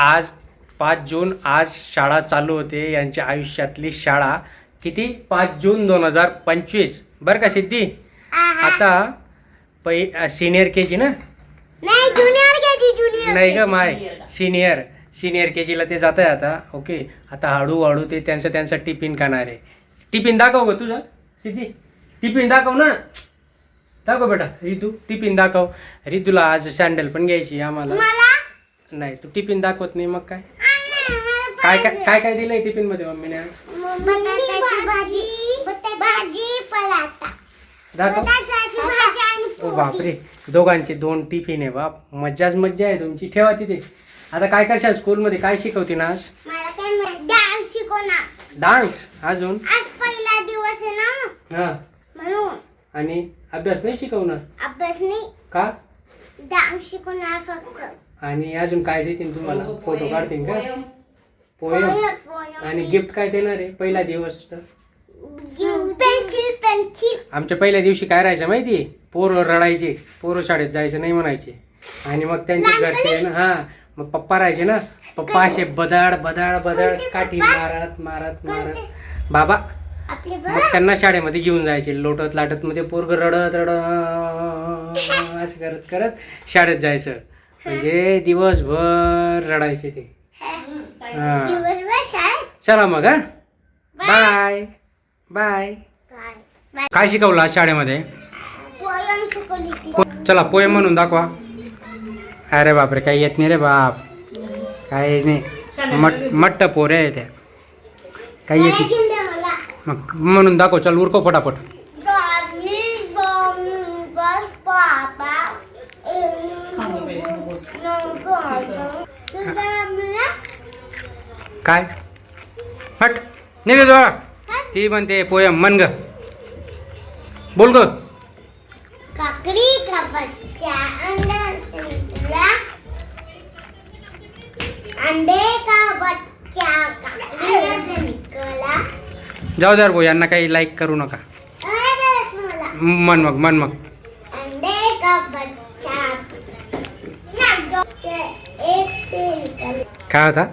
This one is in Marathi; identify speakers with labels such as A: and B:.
A: आज पाच जून आज शाळा चालू होते यांच्या आयुष्यातली शाळा किती? पाच जून दोन हजार पंचवीस. बरं का सिद्धी? आता पै सिनियर के जी ना?
B: नाही
A: ग माय सिनियर सिनियर के जीला ते जात आहे आता ओके. आता हळूहळू ते त्यांचं त्यांचं टिफिन खाणार आहे. टिफिन दाखव ग तुझा सिद्धी. टिफिन दाखव ना. दाखव बेटा रितू टिफिन दाखव. रितूला आज सँडल पण घ्यायची आहे आम्हाला. नाही तू टिफिन दाखवत नाही मग काय? काय काय काय काय दिलंय टिफिनमध्ये मम्मीने आज?
B: बटाट्याची भाजी. भाजी पराठा.
A: दाखव.
B: बटाट्याची भाजी आणि
A: ओ
B: पोळी.
A: बापरे दोघांचे दोन टिफिन आहे बाप. मज्जाच मज्जा आहे तुमची. ठेवा तिथे. आता काय करशाल स्कूलमध्ये काय शिकवते ना आज?
B: मला काय माहीत डान्स शिकवणार
A: डान्स? अजून?
B: आज पहिला दिवस आहे ना.
A: हा.
B: म्हणून.
A: आणि अभ्यास नाही शिकवणार?
B: अभ्यास नाही.
A: का?
B: डान्स शिकवणार फक्त.
A: आणि अजून काय देतील तुम्हाला? फोटो काढतील का? पोयम. आणि गिफ्ट काय देणार आहे? पहिला दिवस तर.
B: Pencil pencil.
A: आमच्या पहिल्या दिवशी काय राहायचं माहिती? आहे पोरं रडायचे पोरं शाळेत जायचं नाही म्हणायचे. आणि मग त्यांचे घरचे ना हा मग पप्पा राहायचे ना पप्पा असे बदाड बदाड बदाड काठी मारत मारत मारत. बाबा मग त्यांना शाळेमध्ये घेऊन जायचे लोटत लाटत मध्ये पोरग रडत रडत असं करत करत शाळेत जायचं. म्हणजे दिवसभर रडायचे ते. हा.
B: दिवसभर शाळेत?
A: चला मग हा. बाय. बाय.
B: काय
A: शिकवलं आज शाळेमध्ये? पो- चला पोयम म्हणून दाखवा. अरे बापरे काही येत नाही रे बाप. काही नाही. मट मट्ट पोरे आहे त्या. काही येत नाही. मग म्हणून दाखव चल उरको फटाफट। काय? हट नाही तुझा ती म्हणते पोयम मन ग बोल ग.
B: काकडी का बच्चा अंडा अंडे का बच्चा काकडी
A: जाऊ दे रे भाऊ यांना काही लाईक करू नका. मन मग मन मग. काय होता?